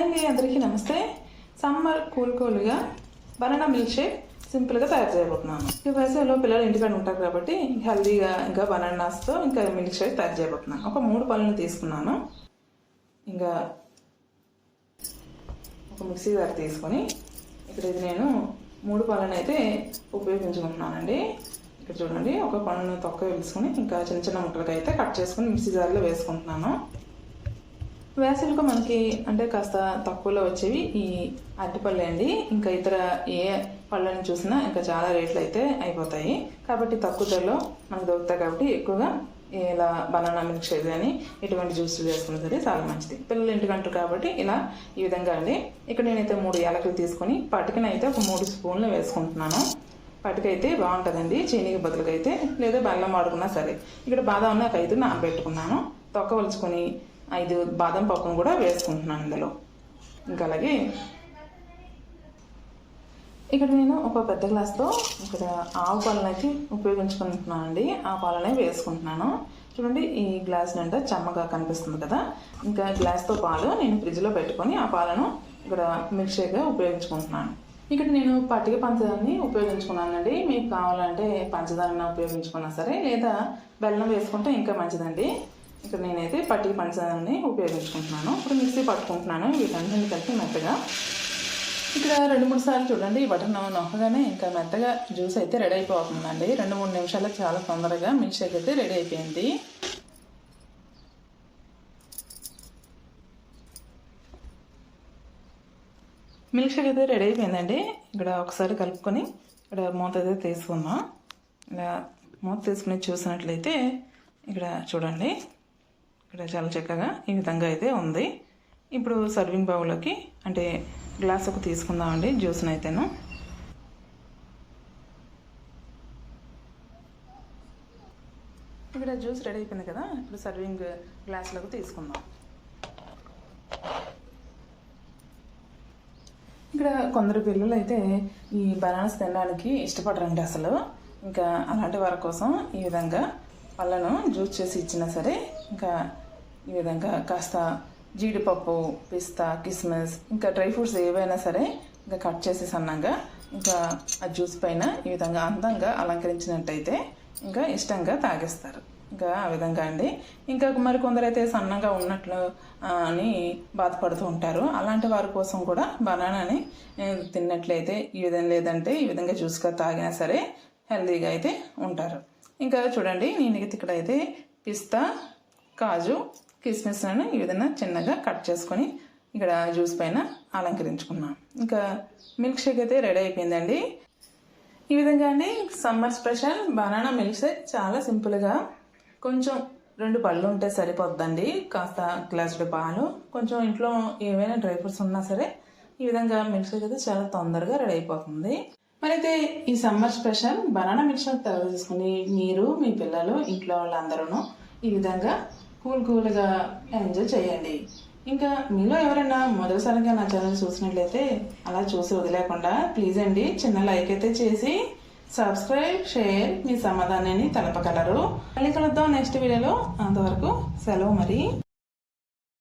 Hi అండి అందరికీ నమస్తే. సమ్మర్ కూల్ కూల్గా బనానా మిల్క్ షేక్ సింపుల్గా తయారు చేయబోతున్నాను. ఈ వయసులో పిల్లలు ఇంటికాడ ఉంటారు కాబట్టి హెల్దీగా ఇంకా బనానాస్తో ఇంకా మిల్క్ షేక్ తయారు చేయబోతున్నాను. ఒక మూడు పళ్ళని తీసుకున్నాను. ఇంకా ఒక మిక్సీ దారి తీసుకొని ఇక్కడ ఇది నేను మూడు పళ్ళని అయితే ఉపయోగించుకుంటున్నానండి. ఇక్కడ చూడండి ఒక పళ్ళను తొక్క వేసుకొని ఇంకా చిన్న చిన్న ముక్కలకి అయితే కట్ చేసుకుని మిక్సీ జార్లో వేసుకుంటున్నాను. వేసవిలో మనకి అంటే కాస్త తక్కువలో వచ్చేవి ఈ అరటిపళ్ళు అండి. ఇంకా ఇతర ఏ పళ్ళని చూసినా ఇంకా చాలా రేట్లు అయితే అయిపోతాయి. కాబట్టి తక్కువ ధరలో మనకు దొరుకుతాయి కాబట్టి ఎక్కువగా ఇలా బనానా మిల్క్ షేక్ కానీ ఇటువంటి జ్యూసులు చేసుకున్న సరే చాలా మంచిది. పిల్లలు ఇంటికంటారు కాబట్టి ఇలా ఈ విధంగా అండి. ఇక్కడ నేనైతే మూడు యాలకులు తీసుకొని పట్టుకనైతే ఒక మూడు స్పూన్లు వేసుకుంటున్నాను. పట్టుకైతే బాగుంటుందండి. చీనీకి బదులుగా అయితే లేదా బెల్లం వాడుకున్నా సరే. ఇక్కడ బాదం నాకైతే నానబెట్టుకున్నాను. తొక్క వలుచుకొని ఐదు బాదం పప్పును కూడా వేసుకుంటున్నాను ఇందులో. ఇంకా అలాగే ఇక్కడ నేను ఒక పెద్ద గ్లాస్తో ఇక్కడ ఆవు పాలనకి ఉపయోగించుకుంటున్నాను అండి ఆ పాలనే వేసుకుంటున్నాను. చూడండి ఈ గ్లాస్ నిండా చెమ్మగా కనిపిస్తుంది కదా. ఇంకా గ్లాస్తో పాలు నేను ఫ్రిడ్జ్లో పెట్టుకొని ఆ పాలను ఇక్కడ మిల్క్షేక్గా ఉపయోగించుకుంటున్నాను. ఇక్కడ నేను పట్టిక పంచదారని ఉపయోగించుకున్నానండి. మీకు కావాలంటే పంచదారని ఉపయోగించుకున్నా సరే లేదా బెల్లం వేసుకుంటే ఇంకా మంచిదండి. ఇక్కడ నేనైతే పట్టి పంచదారని ఉపయోగించుకుంటున్నాను. ఇప్పుడు మిక్సీ పట్టుకుంటున్నాను. వీటన్నింటిని కలిపి మెత్తగా. ఇక్కడ రెండు మూడు సార్లు చూడండి ఈ బటన్ నొక్కగానే ఇంకా మెత్తగా జ్యూస్ అయితే రెడీ అయిపోతుందండి. రెండు మూడు నిమిషాలు చాలా తొందరగా మిల్క్ షేక్ అయితే రెడీ అయిపోయింది. మిల్క్ షేక్ అయితే రెడీ అయిపోయిందండి. ఇక్కడ ఒకసారి కలుపుకొని ఇక్కడ మూత అయితే తీసుకుందాం. ఇలా మూత తీసుకుని చూసినట్లయితే ఇక్కడ చూడండి. ఇక్కడ చాలా చక్కగా ఈ విధంగా అయితే ఉంది. ఇప్పుడు సర్వింగ్ బౌల్లోకి అంటే గ్లాసుకు తీసుకుందామండి జ్యూస్ని అయితేను. ఇక్కడ జ్యూస్ రెడీ అయిపోయింది కదా ఇప్పుడు సర్వింగ్ గ్లాసులకు తీసుకుందాం. ఇక్కడ కొందరు పిల్లలు అయితే ఈ బనానాస్ తినడానికి ఇష్టపడరండి అసలు. ఇంకా అలాంటి వారి కోసం ఈ విధంగా పళ్ళను జ్యూస్ చేసి ఇచ్చినా సరే ఇంకా ఈ విధంగా కాస్త జీడిపప్పు పిస్తా కిస్మిస్ ఇంకా డ్రై ఫ్రూట్స్ ఏవైనా సరే ఇంకా కట్ చేసి సన్నంగా ఇంకా ఆ జ్యూస్ పైన ఈ విధంగా అందంగా అలంకరించినట్టయితే ఇంకా ఇష్టంగా తాగేస్తారు. ఇంకా ఆ విధంగా అండి. ఇంకా మరి కొందరైతే సన్నగా ఉన్నట్లు అని బాధపడుతూ ఉంటారు. అలాంటి వారి కోసం కూడా బనానాని తిన్నట్లయితే ఈ విధంగా లేదంటే ఈ విధంగా జ్యూస్గా తాగినా సరే హెల్తీగా అయితే ఉంటారు. ఇంకా చూడండి నేను ఇక్కడ అయితే పిస్తా కాజు కిస్మిస్లను ఈ విధంగా చిన్నగా కట్ చేసుకొని ఇక్కడ జ్యూస్ పైన అలంకరించుకున్నాం. ఇంకా మిల్క్ షేక్ అయితే రెడీ అయిపోయిందండి. ఈ విధంగా అండి summer special banana milk shake చాలా సింపుల్గా కొంచెం రెండు పళ్ళు ఉంటే సరిపోద్దండి. కాస్త గ్లాసుడు పాలు కొంచెం ఇంట్లో ఏవైనా డ్రై ఫ్రూట్స్ ఉన్నా సరే ఈ విధంగా మిల్క్ షేక్ అయితే చాలా తొందరగా రెడీ అయిపోతుంది. మరి అయితే ఈ summer special banana milk shake తయారు చేసుకుని మీరు మీ పిల్లలు ఇంట్లో వాళ్ళందరూ ఈ విధంగా కూల్ కూల్గా ఎంజాయ్ చేయండి. ఇంకా మీలో ఎవరైనా మొదటిసారిగా నా ఛానల్ చూసినట్లయితే అలా చూసి వదిలేకుండా ప్లీజ్ అండి చిన్న లైక్ అయితే చేసి సబ్స్క్రైబ్ షేర్ మీ సమాధానాన్ని తెలపగలరు. మళ్ళీ కలుద్దాం నెక్స్ట్ వీడియోలో. అంతవరకు సెలవు మరి.